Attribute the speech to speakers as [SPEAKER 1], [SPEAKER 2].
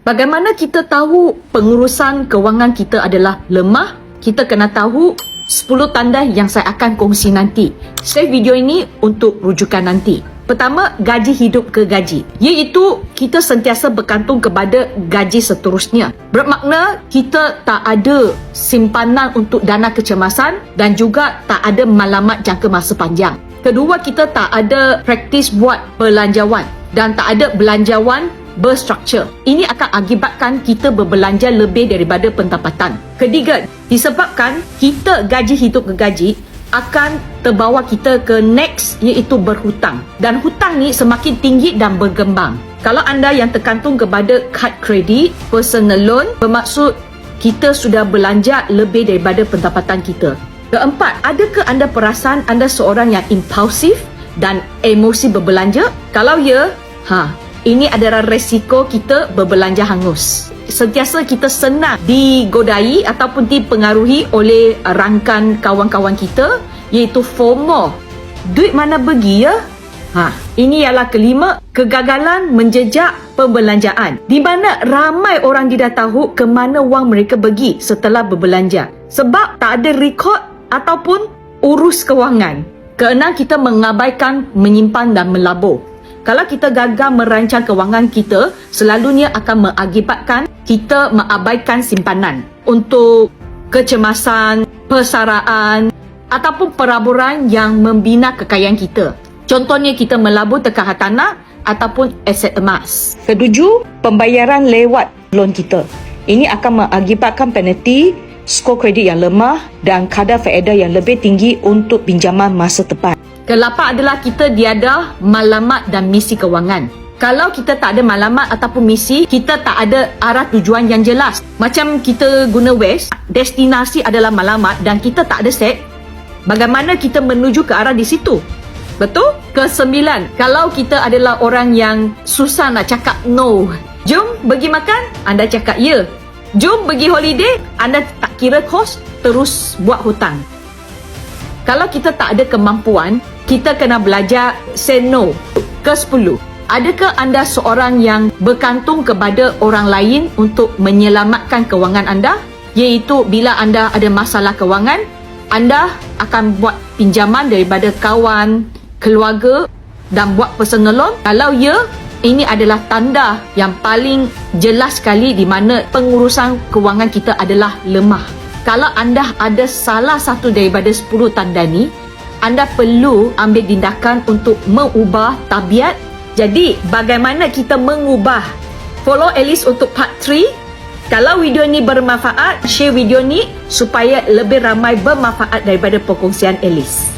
[SPEAKER 1] Bagaimana kita tahu pengurusan kewangan kita adalah lemah? Kita kena tahu 10 tanda yang saya akan kongsi nanti. Save video ini untuk rujukan nanti. Pertama, gaji hidup ke gaji. Iaitu kita sentiasa bergantung kepada gaji seterusnya. Bermakna kita tak ada simpanan untuk dana kecemasan dan juga tak ada malamat jangka masa panjang. Kedua, kita tak ada praktis buat belanjawan dan tak ada belanjawan berstruktur. Ini akan akibatkan kita berbelanja lebih daripada pendapatan. Ketiga, disebabkan kita gaji hidup ke gaji akan terbawa kita ke next iaitu berhutang. Dan hutang ni semakin tinggi dan berkembang. Kalau anda yang tergantung kepada kad kredit, personal loan, bermaksud kita sudah belanja lebih daripada pendapatan kita. Keempat, adakah anda perasan anda seorang yang impulsif dan emosi berbelanja? Kalau ya, ha, ini adalah resiko kita berbelanja hangus. Sentiasa kita senang digodai ataupun dipengaruhi oleh rangkan kawan-kawan kita iaitu FOMO. Duit mana pergi ya? Ha, ini ialah kelima, kegagalan menjejak pembelanjaan. Di mana ramai orang tidak tahu ke mana wang mereka pergi setelah berbelanja. Sebab tak ada rekod ataupun urus kewangan. Keenam, kita mengabaikan menyimpan dan melabur. Kalau kita gagal merancang kewangan kita, selalunya akan mengakibatkan kita mengabaikan simpanan untuk kecemasan, persaraan ataupun peraburan yang membina kekayaan kita. Contohnya kita melabur tekan hartanah ataupun aset emas. Ketujuh, pembayaran lewat loan kita. Ini akan mengakibatkan penalti, skor kredit yang lemah dan kadar faedah yang lebih tinggi untuk pinjaman masa depan. Kelapan adalah kita diada malamat dan misi kewangan. Kalau kita tak ada malamat ataupun misi, kita tak ada arah tujuan yang jelas. Macam kita guna Waze, destinasi adalah malamat dan kita tak ada set, bagaimana kita menuju ke arah di situ? Betul? Kesembilan, kalau kita adalah orang yang susah nak cakap no. Jom pergi makan, anda cakap ya. Jom pergi holiday, anda tak kira kos, terus buat hutang. Kalau kita tak ada kemampuan, kita kena belajar say no. Ke sepuluh, adakah anda seorang yang bergantung kepada orang lain untuk menyelamatkan kewangan anda? Iaitu bila anda ada masalah kewangan, anda akan buat pinjaman daripada kawan, keluarga dan buat personal loan? Kalau ya, ini adalah tanda yang paling jelas sekali di mana pengurusan kewangan kita adalah lemah. Kalau anda ada salah satu daripada 10 tanda ni, anda perlu ambil tindakan untuk mengubah tabiat. Jadi, bagaimana kita mengubah? Follow Alice untuk part 3. Kalau video ni bermanfaat, share video ni supaya lebih ramai bermanfaat daripada perkongsian Alice.